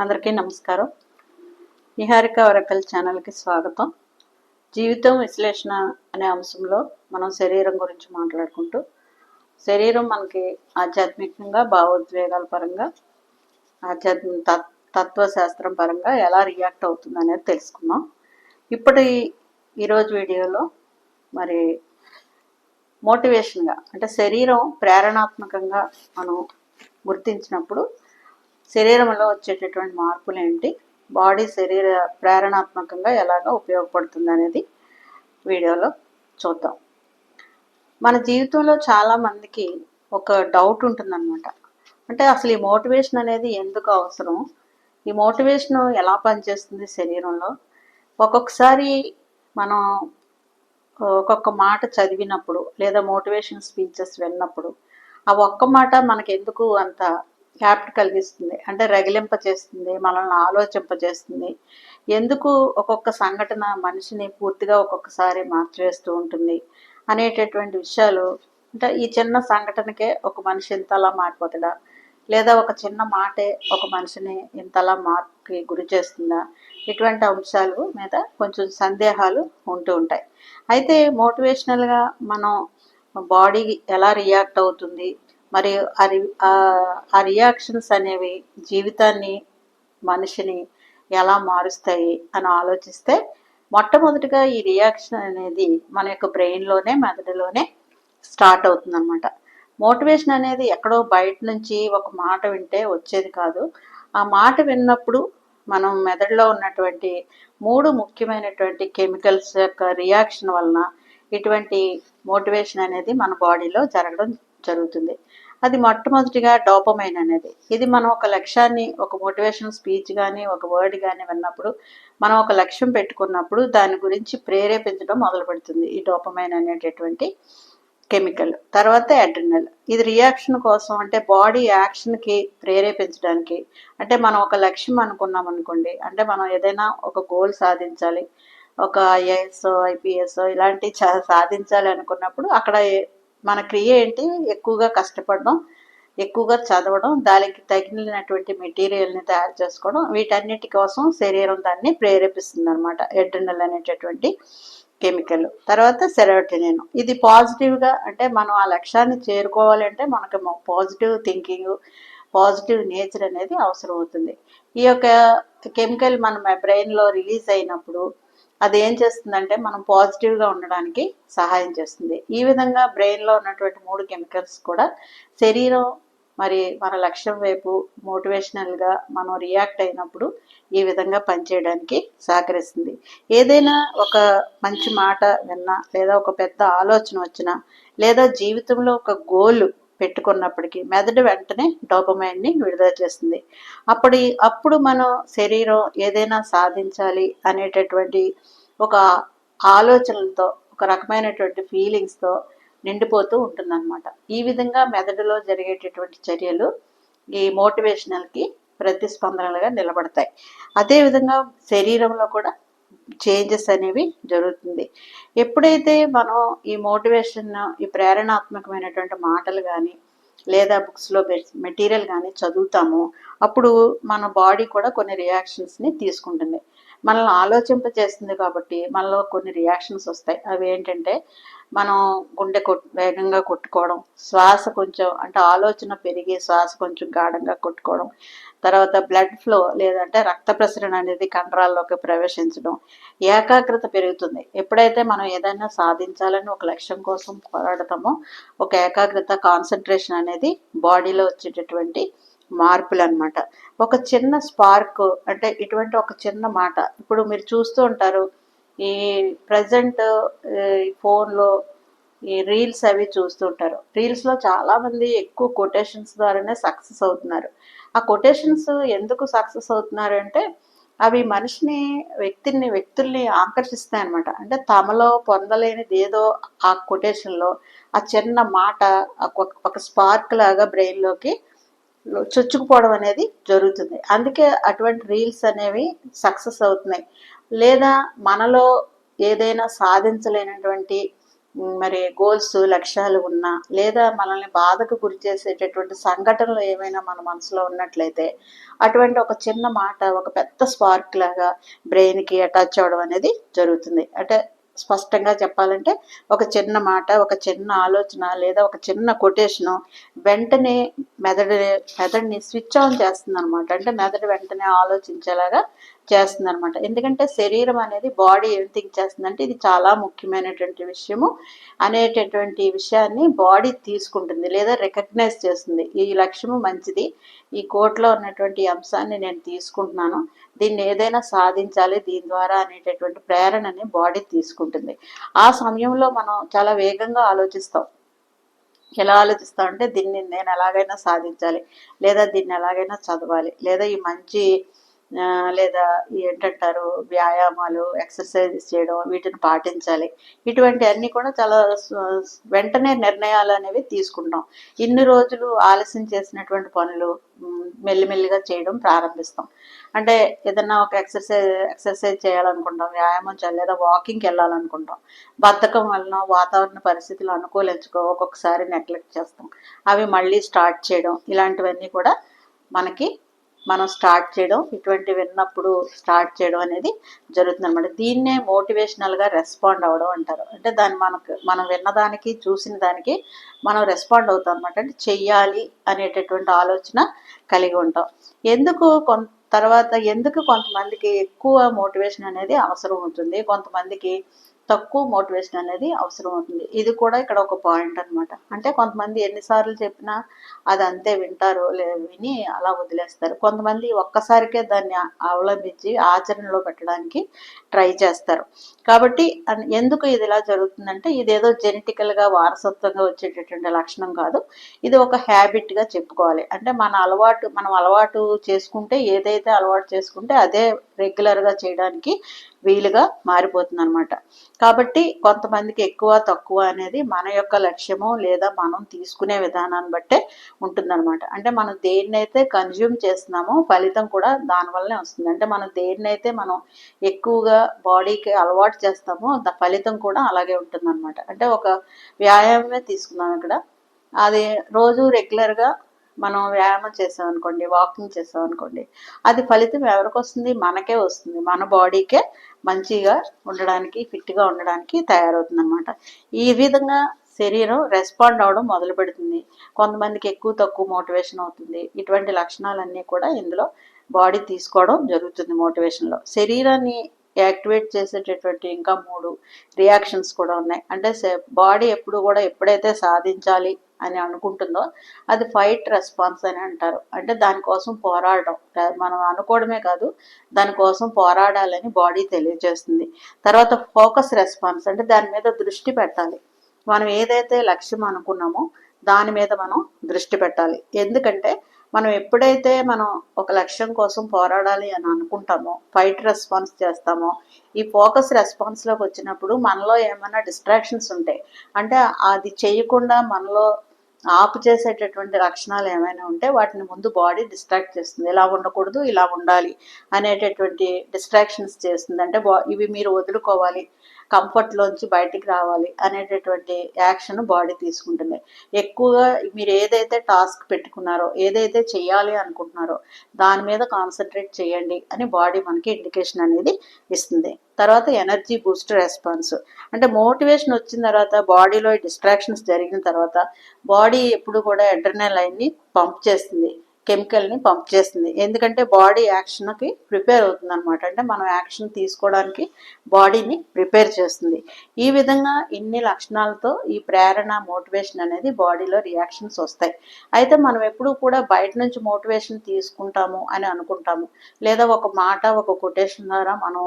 అందరికీ నమస్కారం. నిహారిక వరకల్ ఛానల్కి స్వాగతం. జీవితం విశ్లేషణ అనే అంశంలో మనం శరీరం గురించి మాట్లాడుకుంటూ శరీరం మనకి ఆధ్యాత్మికంగా భావోద్వేగాల పరంగా ఆధ్యాత్మిక తత్- తత్వశాస్త్రం పరంగా ఎలా రియాక్ట్ అవుతుంది అనేది తెలుసుకుందాం. ఇప్పటి ఈరోజు వీడియోలో మరి మోటివేషన్గా అంటే శరీరం ప్రేరణాత్మకంగా మనం గుర్తించినప్పుడు శరీరంలో వచ్చేటటువంటి మార్పులు ఏంటి బాడీ శరీర ప్రేరణాత్మకంగా ఎలాగ ఉపయోగపడుతుంది అనేది వీడియోలో చూద్దాం. మన జీవితంలో చాలా మందికి ఒక డౌట్ ఉంటుందన్నమాట. అంటే అసలు ఈ మోటివేషన్ అనేది ఎందుకు అవసరం? ఈ మోటివేషన్ ఎలా పనిచేస్తుంది శరీరంలో? ఒక్కొక్కసారి మనం ఒక్కొక్క మాట చదివినప్పుడు లేదా మోటివేషన్ స్పీచెస్ విన్నప్పుడు ఆ ఒక్క మాట మనకి ఎందుకు అంత క్యాప్ట్ కలిగిస్తుంది. అంటే రగిలింప చేస్తుంది మనల్ని ఆలోచింప చేస్తుంది ఎందుకు ఒక్కొక్క సంఘటన మనిషిని పూర్తిగా ఒక్కొక్కసారి మార్చివేస్తూ ఉంటుంది అనేటటువంటి విషయాలు అంటే ఈ చిన్న సంఘటనకే ఒక మనిషి ఇంతలా మారిపోతాడా? లేదా ఒక చిన్న మాటే ఒక మనిషిని ఇంతలా మార్పుకి గురి చేస్తుందా? ఇటువంటి అంశాలు మీద కొంచెం సందేహాలు ఉంటూ ఉంటాయి. అయితే మోటివేషనల్గా మనం బాడీ ఎలా రియాక్ట్ అవుతుంది? మరియు ఆ రియాక్షన్స్ అనేవి జీవితాన్ని మనిషిని ఎలా మారుస్తాయి అని ఆలోచిస్తే మొట్టమొదటిగా ఈ రియాక్షన్ అనేది మన యొక్క బ్రెయిన్లోనే మెదడులోనే స్టార్ట్ అవుతుందన్నమాట. మోటివేషన్ అనేది ఎక్కడో బయట నుంచి ఒక మాట వింటే వచ్చేది కాదు. ఆ మాట విన్నప్పుడు మనం మెదడులో ఉన్నటువంటి మూడు ముఖ్యమైనటువంటి కెమికల్స్ యొక్క రియాక్షన్ వలన ఇటువంటి మోటివేషన్ అనేది మన బాడీలో జరగడం జరుగుతుంది. అది మొట్టమొదటిగా డోపమైన్ అనేది. ఇది మనం ఒక లక్ష్యాన్ని ఒక మోటివేషన్ స్పీచ్ కానీ ఒక వర్డ్ కానీ విన్నప్పుడు మనం ఒక లక్ష్యం పెట్టుకున్నప్పుడు దాని గురించి ప్రేరేపించడం మొదలు పెడుతుంది ఈ డోపమైన్ అనేటటువంటి కెమికల్. తర్వాత అడ్రినల్. ఇది రియాక్షన్ కోసం అంటే బాడీ యాక్షన్కి ప్రేరేపించడానికి. అంటే మనం ఒక లక్ష్యం అనుకున్నాం అనుకోండి అంటే మనం ఏదైనా ఒక గోల్ సాధించాలి ఒక ఐఏఎస్ ఐపీఎస్ ఇలాంటి చ- సాధించాలి అనుకున్నప్పుడు అక్కడ మన క్రియ ఏంటి? ఎక్కువగా కష్టపడడం ఎక్కువగా చదవడం దానికి తగినటువంటి మెటీరియల్ని తయారు చేసుకోవడం వీటన్నిటి కోసం శరీరం దాన్ని ప్రేరేపిస్తుంది అనమాట ఎడ్రినల్ అనేటటువంటి కెమికల్. తర్వాత సెరోటినిన్. ఇది పాజిటివ్గా అంటే మనం ఆ లక్ష్యాన్ని చేరుకోవాలంటే మనకు పాజిటివ్ థింకింగ్ పాజిటివ్ నేచర్ అనేది అవసరం అవుతుంది ఈ యొక్క కెమికల్ మన బ్రెయిన్లో రిలీజ్ అయినప్పుడు అది ఏం చేస్తుందంటే మనం పాజిటివ్గా ఉండడానికి సహాయం చేస్తుంది. ఈ విధంగా బ్రెయిన్లో ఉన్నటువంటి మూడు కెమికల్స్ కూడా శరీరం మరి మన లక్ష్యం వైపు మోటివేషనల్గా మనం రియాక్ట్ అయినప్పుడు ఈ విధంగా పనిచేయడానికి సహకరిస్తుంది. ఏదైనా ఒక మంచి మాట విన్నా లేదా ఒక పెద్ద ఆలోచన వచ్చినా లేదా జీవితంలో ఒక గోల్ పెట్టుకున్నప్పటికీ మెదడు వెంటనే డోపమైన్ని విడుదల చేస్తుంది. అప్పుడు అప్పుడు మనం శరీరం ఏదైనా సాధించాలి అనేటటువంటి ఒక ఆలోచనలతో ఒక రకమైనటువంటి ఫీలింగ్స్తో నిండిపోతూ ఉంటుందన్నమాట. ఈ విధంగా మెదడులో జరిగేటటువంటి చర్యలు ఈ మోటివేషనల్కి ప్రతిస్పందనలుగా నిలబడతాయి. అదేవిధంగా శరీరంలో కూడా చేంజెస్ అనేవి జరుగుతుంది. ఎప్పుడైతే మనం ఈ మోటివేషన్ ఈ ప్రేరణాత్మకమైనటువంటి మాటలు కానీ లేదా బుక్స్లో మెటీరియల్ కానీ చదువుతామో అప్పుడు మన బాడీ కూడా కొన్ని రియాక్షన్స్ని తీసుకుంటుంది. మనల్ని ఆలోచింప చేస్తుంది కాబట్టి మనలో కొన్ని రియాక్షన్స్ వస్తాయి. అవి ఏంటంటే మనం గుండె కొట్ వేగంగా కొట్టుకోవడం శ్వాస కొంచెం అంటే ఆలోచన పెరిగి శ్వాస కొంచెం గాఢంగా కొట్టుకోవడం తర్వాత బ్లడ్ ఫ్లో లేదంటే రక్త ప్రసరణ అనేది కండరాల్లోకి ప్రవేశించడం ఏకాగ్రత పెరుగుతుంది. ఎప్పుడైతే మనం ఏదైనా సాధించాలని ఒక లక్ష్యం కోసం పోరాడతామో ఒక ఏకాగ్రత కాన్సన్ట్రేషన్ అనేది బాడీలో వచ్చేటటువంటి మార్పులు అన్నమాట ఒక చిన్న స్పార్క్ అంటే ఇటువంటి ఒక చిన్న మాట. ఇప్పుడు మీరు చూస్తూ ఉంటారు ఈ ప్రజెంట్ ఫోన్లో ఈ రీల్స్ అవి చూస్తుంటారు రీల్స్లో చాలామంది ఎక్కువ కొటేషన్స్ ద్వారానే సక్సెస్ అవుతున్నారు. ఆ కొటేషన్స్ ఎందుకు సక్సెస్ అవుతున్నారు అంటే అవి మనిషిని వ్యక్తిని వ్యక్తుల్ని ఆకర్షిస్తాయి అనమాట అంటే తమలో పొందలేనిది ఏదో ఆ కొటేషన్లో ఆ చిన్న మాట ఒక- స్పార్క్ లాగా బ్రెయిన్లోకి చొచ్చుకుపోవడం అనేది జరుగుతుంది. అందుకే అటువంటి రీల్స్ అనేవి సక్సెస్ అవుతున్నాయి. లేదా మనలో ఏదైనా సాధించలేనటువంటి మరి గోల్స్ లక్ష్యాలు ఉన్నా లేదా మనల్ని బాధకు గురి చేసేటటువంటి సంఘటనలు ఏమైనా మన మనసులో ఉన్నట్లయితే అటువంటి ఒక చిన్న మాట ఒక పెద్ద స్పార్క్ లాగా బ్రెయిన్కి అటాచ్ అవ్వడం అనేది జరుగుతుంది. అంటే స్పష్టంగా చెప్పాలంటే ఒక చిన్న మాట ఒక చిన్న ఆలోచన లేదా ఒక చిన్న కొటేషను వెంటనే మెదడు మెదడుని స్విచ్ ఆన్ చేస్తుంది అనమాట అంటే మెదడు వెంటనే ఆలోచించేలాగా చేస్తుంది అనమాట ఎందుకంటే శరీరం అనేది బాడీ ఏం థింక్ చేస్తుందంటే ఇది చాలా ముఖ్యమైనటువంటి విషయము అనేటటువంటి విషయాన్ని బాడీ తీసుకుంటుంది లేదా రికగ్నైజ్ చేస్తుంది. ఈ లక్ష్యము మంచిది. ఈ కోట్లో ఉన్నటువంటి అంశాన్ని నేను తీసుకుంటున్నాను. దీన్ని ఏదైనా సాధించాలి దీని ద్వారా అనేటటువంటి ప్రేరణని బాడీ తీసుకుంటుంది. ఆ సమయంలో మనం చాలా వేగంగా ఆలోచిస్తాం. ఎలా ఆలోచిస్తామంటే దీన్ని నేను ఎలాగైనా సాధించాలి లేదా దీన్ని ఎలాగైనా చదవాలి లేదా ఈ మంచి లేదా ఏంటంటారు వ్యాయామాలు ఎక్సర్సైజెస్ చేయడం వీటిని పాటించాలి. ఇటువంటి అన్ని కూడా చాలా వెంటనే నిర్ణయాలు అనేవి తీసుకుంటాం. ఇన్ని రోజులు ఆలస్యం చేసినటువంటి పనులు మెల్లిమెల్లిగా చేయడం ప్రారంభిస్తాం. అంటే ఏదన్నా ఒక ఎక్సర్సైజ్ ఎక్సర్సైజ్ చేయాలనుకుంటాం వ్యాయామం చేయాలి లేదా వాకింగ్కి వెళ్ళాలనుకుంటాం. బద్ధకం వలన వాతావరణ పరిస్థితులు అనుకూలించుకో ఒక్కొక్కసారి నెగ్లెక్ట్ చేస్తాం. అవి మళ్ళీ స్టార్ట్ చేయడం ఇలాంటివన్నీ కూడా మనకి మనం స్టార్ట్ చేయడం ఇటువంటి విన్నప్పుడు స్టార్ట్ చేయడం అనేది జరుగుతుంది అనమాట దీన్నే మోటివేషనల్గా రెస్పాండ్ అవ్వడం అంటారు. అంటే దాన్ని మనకు మనం విన్నదానికి చూసిన దానికి మనం రెస్పాండ్ అవుతాం అనమాట అంటే చెయ్యాలి అనేటటువంటి ఆలోచన కలిగి ఉంటాం. ఎందుకు కొంత తర్వాత ఎందుకు కొంతమందికి ఎక్కువ మోటివేషన్ అనేది అవసరం ఉంటుంది? కొంతమందికి తక్కువ మోటివేషన్ అనేది అవసరం అవుతుంది. ఇది కూడా ఇక్కడ ఒక పాయింట్ అన్నమాట. అంటే కొంతమంది ఎన్నిసార్లు చెప్పినా అది అంతే వింటారు లే విని అలా వదిలేస్తారు. కొంతమంది ఒక్కసారికే దాన్ని అవలంబించి ఆచరణలో పెట్టడానికి ట్రై చేస్తారు. కాబట్టి ఎందుకు ఇది ఇలా జరుగుతుందంటే ఇదేదో జెనెటికల్గా వారసత్వంగా వచ్చేటటువంటి లక్షణం కాదు. ఇది ఒక హ్యాబిట్గా చెప్పుకోవాలి. అంటే మన అలవాటు మనం అలవాటు చేసుకుంటే ఏదైతే అలవాటు చేసుకుంటే అదే రెగ్యులర్గా చేయడానికి వీలుగా మారిపోతుంది అనమాట కాబట్టి కొంతమందికి ఎక్కువ తక్కువ అనేది మన యొక్క లక్ష్యము లేదా మనం తీసుకునే విధానాన్ని బట్టే ఉంటుందన్నమాట. అంటే మనం దేన్నైతే కన్జ్యూమ్ చేస్తున్నామో ఫలితం కూడా దానివల్లనే వస్తుంది. అంటే మనం దేన్నైతే మనం ఎక్కువగా బాడీకి అలవాటు చేస్తామో ద ఫలితం కూడా అలాగే ఉంటుందన్నమాట. అంటే ఒక వ్యాయామమే తీసుకుందాం ఇక్కడ. అది రోజు రెగ్యులర్గా మనం వ్యాయామం చేసాం అనుకోండి వాకింగ్ చేసాం అనుకోండి అది ఫలితం ఎవరికి వస్తుంది? మనకే వస్తుంది. మన బాడీకే మంచిగా ఉండడానికి ఫిట్గా ఉండడానికి తయారవుతుంది అనమాట ఈ విధంగా శరీరం రెస్పాండ్ అవడం మొదలు పెడుతుంది. కొంతమందికి ఎక్కువ తక్కువ మోటివేషన్ అవుతుంది. ఇటువంటి లక్షణాలన్నీ కూడా ఇందులో బాడీ తీసుకోవడం జరుగుతుంది మోటివేషన్లో. శరీరాన్ని యాక్టివేట్ చేసేటటువంటి ఇంకా మూడు రియాక్షన్స్ కూడా ఉన్నాయి. అంటే బాడీ ఎప్పుడు కూడా ఎప్పుడైతే సాధించాలి అని అనుకుంటుందో అది ఫైట్ రెస్పాన్స్ అని అంటారు. అంటే దానికోసం పోరాడడం. మనం అనుకోవడమే కాదు దానికోసం పోరాడాలని బాడీ తెలియజేస్తుంది. తర్వాత ఫోకస్ రెస్పాన్స్ అంటే దాని మీద దృష్టి పెట్టాలి. మనం ఏదైతే లక్ష్యం అనుకున్నామో దాని మీద మనం దృష్టి పెట్టాలి. ఎందుకంటే మనం ఎప్పుడైతే మనం ఒక లక్ష్యం కోసం పోరాడాలి అని అనుకుంటామో ఫైట్ రెస్పాన్స్ చేస్తామో ఈ ఫోకస్ రెస్పాన్స్లోకి వచ్చినప్పుడు మనలో ఏమైనా డిస్ట్రాక్షన్స్ ఉంటాయి అంటే అది చేయకుండా మనలో ఆపు చేసేటటువంటి లక్షణాలు ఏమైనా ఉంటే వాటిని ముందు బాడీ డిస్ట్రాక్ట్ చేస్తుంది. ఇలా ఉండకూడదు ఇలా ఉండాలి అనేటటువంటి డిస్ట్రాక్షన్స్ చేస్తుంది. అంటే బా ఇవి మీరు వదులుకోవాలి. కంఫర్ట్లోంచి బయటికి రావాలి అనేటటువంటి యాక్షన్ బాడీ తీసుకుంటుంది. ఎక్కువగా మీరు ఏదైతే టాస్క్ పెట్టుకున్నారో ఏదైతే చేయాలి అనుకుంటున్నారో దాని మీద కాన్సన్ట్రేట్ చేయండి అని బాడీ మనకి ఇండికేషన్ అనేది ఇస్తుంది. తర్వాత ఎనర్జీ బూస్ట్ రెస్పాన్స్. అంటే మోటివేషన్ వచ్చిన తర్వాత బాడీలో డిస్ట్రాక్షన్స్ జరిగిన తర్వాత బాడీ ఎప్పుడు కూడా ఎడ్రనల్ లైన్ని పంప్ చేస్తుంది. కెమికల్ని పంప్ చేస్తుంది. ఎందుకంటే బాడీ యాక్షన్కి ప్రిపేర్ అవుతుంది అనమాట అంటే మనం యాక్షన్ తీసుకోవడానికి బాడీని ప్రిపేర్ చేస్తుంది. ఈ విధంగా ఇన్ని లక్షణాలతో ఈ ప్రేరణ మోటివేషన్ అనేది బాడీలో రియాక్షన్స్ వస్తాయి. అయితే మనం ఎప్పుడూ కూడా బయట నుంచి మోటివేషన్ తీసుకుంటాము అని అనుకుంటాము. లేదా ఒక మాట ఒక కొటేషన్ ద్వారా మనం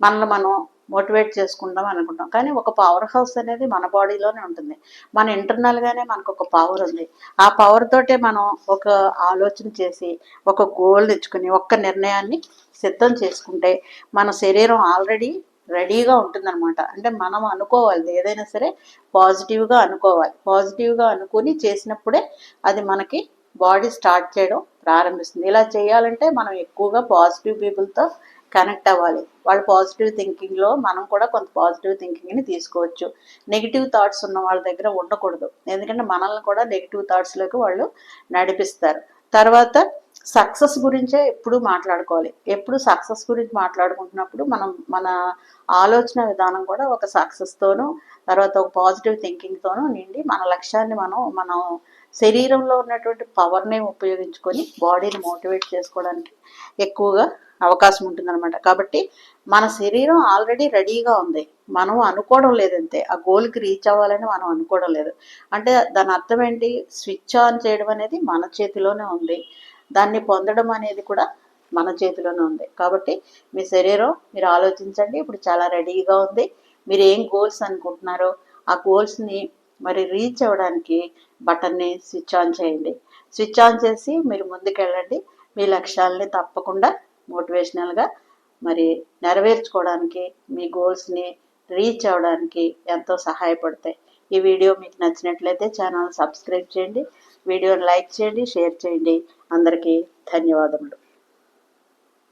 మనల్ని మనం మోటివేట్ చేసుకుంటాం అనుకుంటాం. కానీ ఒక పవర్ హౌస్ అనేది మన బాడీలోనే ఉంటుంది. మన ఇంటర్నల్గానే మనకు ఒక పవర్ ఉంది. ఆ పవర్ తోటే మనం ఒక ఆలోచన చేసి ఒక గోల్ తెచ్చుకుని ఒక్క నిర్ణయాన్ని సిద్ధం చేసుకుంటే మన శరీరం ఆల్రెడీ రెడీగా ఉంటుందన్నమాట. అంటే మనం అనుకోవాలి ఏదైనా సరే పాజిటివ్గా అనుకోవాలి. పాజిటివ్గా అనుకుని చేసినప్పుడే అది మనకి బాడీ స్టార్ట్ చేయడం ప్రారంభిస్తుంది. ఇలా చేయాలంటే మనం ఎక్కువగా పాజిటివ్ పీపుల్తో కనెక్ట్ అవ్వాలి. వాళ్ళ పాజిటివ్ థింకింగ్లో మనం కూడా కొంత పాజిటివ్ థింకింగ్ని తీసుకోవచ్చు. నెగిటివ్ థాట్స్ ఉన్న వాళ్ళ దగ్గర ఉండకూడదు. ఎందుకంటే మనల్ని కూడా నెగిటివ్ థాట్స్లోకి వాళ్ళు నడిపిస్తారు. తర్వాత సక్సెస్ గురించే ఎప్పుడు మాట్లాడుకోవాలి. ఎప్పుడు సక్సెస్ గురించి మాట్లాడుకుంటున్నప్పుడు మనం మన ఆలోచన విధానం కూడా ఒక సక్సెస్తోనూ తర్వాత ఒక పాజిటివ్ థింకింగ్తోనూ నిండి మన లక్ష్యాన్ని మనం మనం శరీరంలో ఉన్నటువంటి పవర్ని ఉపయోగించుకొని బాడీని మోటివేట్ చేసుకోవడానికి ఎక్కువగా అవకాశం ఉంటుందన్నమాట. కాబట్టి మన శరీరం ఆల్రెడీ రెడీగా ఉంది. మనం అనుకోవడం లేదంతే ఆ గోల్కి రీచ్ అవ్వాలని మనం అనుకోవడం లేదు. అంటే దాని అర్థం ఏంటి? స్విచ్ ఆన్ చేయడం అనేది మన చేతిలోనే ఉంది. దాన్ని పొందడం అనేది కూడా మన చేతిలోనే ఉంది. కాబట్టి మీ శరీరం మీరు ఆలోచించండి. ఇప్పుడు చాలా రెడీగా ఉంది. మీరు ఏం గోల్స్ అనుకుంటున్నారో ఆ గోల్స్ని మరి రీచ్ అవ్వడానికి బటన్ని స్విచ్ ఆన్ చేయండి. స్విచ్ ఆన్ చేసి మీరు ముందుకెళ్ళండి. మీ లక్ష్యాలని తప్పకుండా మోటివేషనల్గా మరి నెరవేర్చుకోవడానికి మీ గోల్స్ని రీచ్ అవ్వడానికి ఎంతో సహాయపడతాయి. ఈ వీడియో మీకు నచ్చినట్లయితే ఛానల్ సబ్స్క్రైబ్ చేయండి. వీడియోని లైక్ చేయండి షేర్ చేయండి. అందరికీ ధన్యవాదములు.